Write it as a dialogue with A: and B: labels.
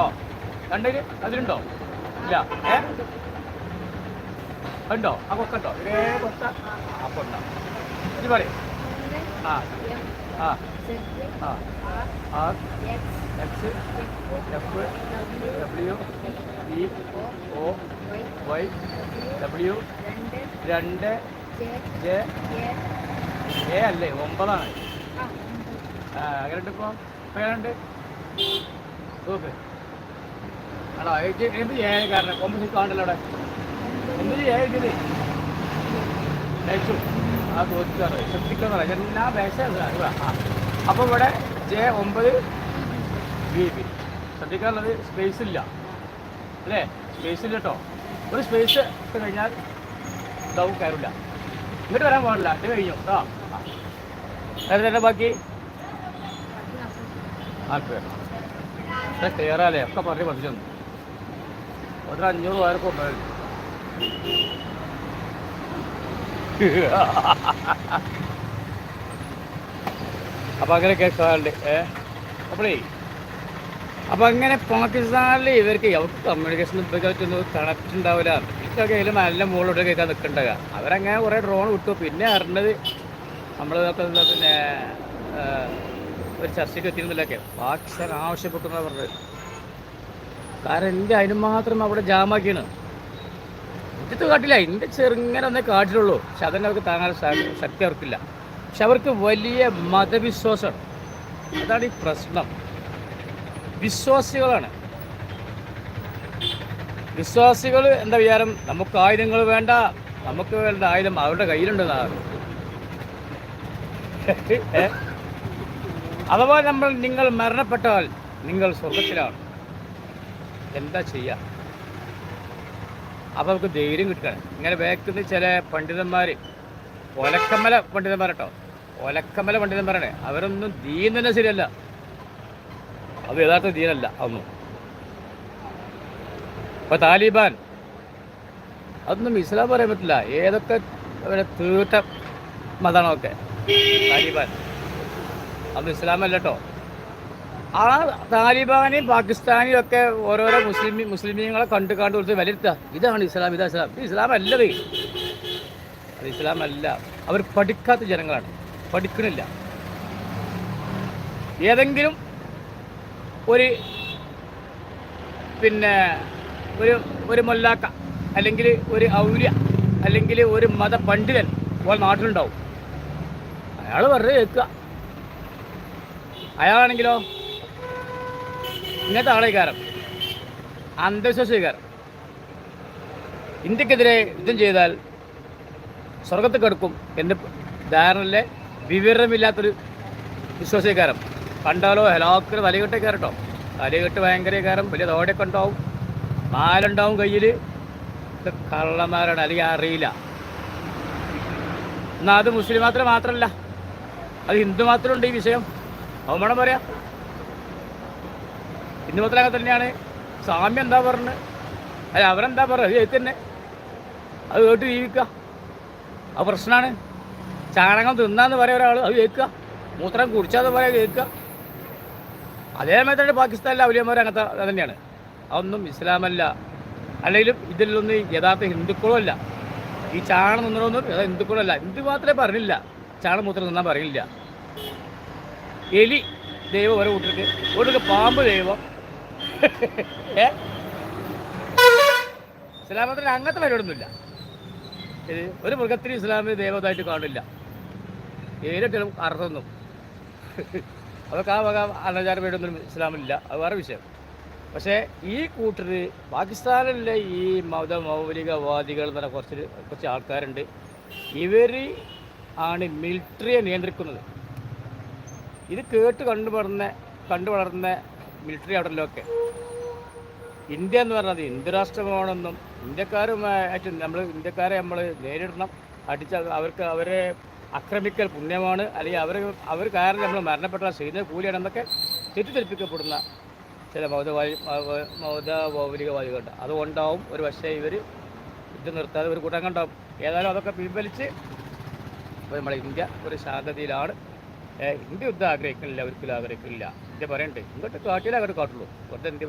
A: കേട്ടോ കണ്ടിൽ അതിലുണ്ടോ? ഇല്ല. ഏ? ഉണ്ടോ? ആ കൊക്കുണ്ടോ? ഇതേ കൊക്ക. അപ്പൊ ഉണ്ടോ ഇത് പറയും. ആ. ആ. ആ. R X F W E O Y W രണ്ട് ജെ എ അല്ലേ? ഒമ്പതാണ്. അങ്ങനെ ഇപ്പോൾ പേരുണ്ട് ഓക്കെ അപ്പോൾ ഇവിടെ ജെ ഒമ്പത് ബി ബി ശ്രദ്ധിക്കാനുള്ളത് സ്പേസ് ഇല്ല. അല്ലേ? സ്പേസ് ഇല്ല കേട്ടോ. ഒരു സ്പേസ് ഇട്ട് കഴിഞ്ഞാൽ ഇതാവും കയറില്ല. ഇങ്ങോട്ട് വരാൻ പാടില്ല. ഇത് കഴിഞ്ഞു. കേട്ടോ വേറെ തന്നെ ബാക്കി? ആ കയറാം കയറാല്ലേ ഒക്കെ പറഞ്ഞ് പഠിച്ചു ഒരു അഞ്ഞൂറ് പേർക്ക് ഉണ്ടായിരുന്നു അപ്പം അങ്ങനെ കേസാറുണ്ട് ഏ? അപ്പോഴേ അപ്പം അങ്ങനെ പാകിസ്ഥാനിൽ ഇവർക്ക് അവർക്ക് കമ്മ്യൂണിക്കേഷൻ ഇതൊന്നും കണക്ട് ഉണ്ടാവില്ല. ഇതൊക്കെ അതിൽ നല്ല മുകളിലോട്ട് കേൾക്കാൻ നിൽക്കണ്ട? അവരങ്ങനെ കുറേ ഡ്രോൺ വിട്ടു. പിന്നെ അറിഞ്ഞത് നമ്മൾ പിന്നെ ഒരു ചർച്ചയ്ക്ക് എത്തിയിരുന്നില്ലൊക്കെ പാകിസ്ഥാൻ ആവശ്യപ്പെട്ടു എന്നാണ് പറഞ്ഞത്. കാരണം എന്റെ അതിന് മാത്രം അവിടെ ജാമാക്കിയാണ്. ഇത് കാട്ടില്ല എന്റെ ചെറുങ്ങനെ ഒന്നേ കാട്ടിലുള്ളൂ. പക്ഷെ താങ്ങാൻ സാ- ശക്തി അവർക്കില്ല. പക്ഷെ അവർക്ക് വലിയ മതവിശ്വാസമാണ്. അതാണ് ഈ പ്രശ്നം. വിശ്വാസികളാണ്. വിശ്വാസികൾ എന്താ വിചാരം? നമുക്ക് ആയുധങ്ങൾ വേണ്ട നമുക്ക് വേണ്ട ആയുധം അവരുടെ കയ്യിലുണ്ടെന്നാണ്? അഥവാ നമ്മൾ നിങ്ങൾ മരണപ്പെട്ടാൽ നിങ്ങൾ സ്വർഗത്തിലാണ്. എന്താ ചെയ്യുക അപ്പോൾ നമുക്ക് ധൈര്യം കിട്ടുകയാണ്. ഇങ്ങനെ വേക്കുന്ന ചില പണ്ഡിതന്മാർ ഒലക്കമ്മല പണ്ഡിതന്മാർ കേട്ടോ ഒലക്കമ്മല പണ്ഡിതന്മാരാണ്. അവരൊന്നും ദീൻ തന്നെ ശരിയല്ല. അത് യഥാർത്ഥ ദീനല്ല അതൊന്നും. ഇപ്പൊ താലിബാൻ അതൊന്നും ഇസ്ലാം പറയാൻ പറ്റില്ല. ഏതൊക്കെ അവരെ തീർത്ത മതമാണോ ഒക്കെ താലിബാൻ. അതൊന്നും ഇസ്ലാമല്ല കേട്ടോ ആ താലിബാനും പാകിസ്ഥാനും ഒക്കെ ഓരോരോ മുസ്ലിം മുസ്ലിമീങ്ങളെ കണ്ടു കണ്ടു കൊടുത്ത് വിലയിരുത്തുക. ഇതാണ് ഇസ്ലാം ഇതാ ഇസ്ലാം. ഇസ്ലാം അല്ലത്. അത് ഇസ്ലാം അല്ല. അവർ പഠിക്കാത്ത ജനങ്ങളാണ്. പഠിക്കണില്ല. ഏതെങ്കിലും ഒരു പിന്നെ ഒരു ഒരു മൊല്ലാക്ക അല്ലെങ്കിൽ ഒരു ഔര്യ അല്ലെങ്കിൽ ഒരു മത പണ്ഡിതൻ ഇപ്പോൾ നാട്ടിലുണ്ടാവും. അയാൾ വെറുതെ കേൾക്കുക. അയാളാണെങ്കിലോ? ഇങ്ങനത്തെ ആളേക്കാരം അന്ധവിശ്വാസികാരം ഇന്ത്യക്കെതിരെ യുദ്ധം ചെയ്താൽ സ്വർഗത്ത് കിടക്കും എന്ന് ധാരണയിലെ വിവരമില്ലാത്തൊരു വിശ്വാസികാരം കണ്ടാലോ ഹലാക്കിന് തലകെട്ടേക്കാരം കേട്ടോ തലകെട്ട് ഭയങ്കരകാരം വലിയ തോടൊക്കെ ഉണ്ടാവും. മാലുണ്ടാവും കയ്യിൽ ഇത് കള്ളന്മാരാണ്. അല്ലെങ്കിൽ അറിയില്ല. എന്നാൽ അത് മുസ്ലിം മാത്രം മാത്രമല്ല. അത് ഹിന്ദു മാത്രമുണ്ട് ഈ വിഷയം. അവൻ പറയാം. ഹിന്ദു മുതലാകെ തന്നെയാണ്. സാമ്യം എന്താ പറഞ്ഞത് അല്ല അവരെന്താ പറയുക അത് തന്നെ. അത് കേട്ട് ജീവിക്കുക. അത് പ്രശ്നമാണ് ചാണകം തിന്നാന്ന് പറയുക ഒരാൾ അത് കേൾക്കുക. മൂത്രം കുടിച്ചാന്ന് പറയാൻ കേൾക്കുക. അതേമാതിരി പാകിസ്ഥാനിലെ അവലിയന്മാർ അങ്ങനത്തെ തന്നെയാണ്. അതൊന്നും ഇസ്ലാമല്ല. അല്ലെങ്കിലും ഇതിലൊന്നും യഥാർത്ഥ ഹിന്ദുക്കളും അല്ല ഈ ചാണം നിന്നൊന്നും ഹിന്ദുക്കളും അല്ല ഹിന്ദു മാത്രമേ പറഞ്ഞില്ല. ചാണം മൂത്രം തിന്നാൻ പറയില്ല എലി ദൈവം ഓരോ കൂട്ടർക്ക് കൂട്ടർക്ക് പാമ്പ് ദൈവം. ഏ? ഇസ്ലാമത്തിൽ അങ്ങനത്തെ പരിപാടിയൊന്നുമില്ല. ഒരു മൃഗത്തിന് ഇസ്ലാമിന് ദൈവതായിട്ട് കാണില്ല. ഏതെങ്കിലും അർത്ഥമൊന്നും? അതൊക്കെ ആ വക അനാചാര പരിപാടിയൊന്നും ഇസ്ലാമില്ല അത് വേറെ വിഷയം. പക്ഷേ ഈ കൂട്ടർ പാകിസ്ഥാനിലെ ഈ മത മൗലികവാദികൾ എന്ന് പറഞ്ഞ കുറച്ച് കുറച്ച് ആൾക്കാരുണ്ട്. ഇവർ ആണ് മിലിറ്ററിയെ നിയന്ത്രിക്കുന്നത്. ഇത് കേട്ട് കണ്ടു വളർന്ന കണ്ടു വളർന്ന മിലിറ്ററി അവിടെയൊക്കെ ഇന്ത്യ എന്ന് പറഞ്ഞത് ഹിന്ദു രാഷ്ട്രമാണെന്നും ഇന്ത്യക്കാരുമായിട്ട് നമ്മൾ ഇന്ത്യക്കാരെ നമ്മൾ നേരിടണം. അടിച്ച അവർക്ക് അവരെ ആക്രമിക്കൽ പുണ്യമാണ്. അല്ലെങ്കിൽ അവർ അവർ കാരണം നമ്മൾ മരണപ്പെട്ടാൽ ചെയ്യുന്ന കൂലിയാണെന്നൊക്കെ തെറ്റിദ്ധരിപ്പിക്കപ്പെടുന്ന ചില മൗതവാദി മൗതഭൗരികവാദികളുണ്ട് അതുകൊണ്ടാവും ഒരു പക്ഷേ ഇവർ ഇത് നിർത്താതെ ഒരു കൂട്ടം കണ്ടാവും. ഏതായാലും അതൊക്കെ പിൻവലിച്ച് നമ്മുടെ ഇന്ത്യ ഒരു ശാന്തതയിലാണ്. ഇന്ത്യ യുദ്ധം ആഗ്രഹിക്കുന്നില്ല ഒരിക്കലും ആഗ്രഹിക്കുന്നില്ല ഇന്ത്യ പറയണ്ടേ ഇങ്ങോട്ട് കാട്ടിയാലേ അങ്ങോട്ട് കാട്ടുള്ളൂ. വെറുതെ ഇന്ത്യ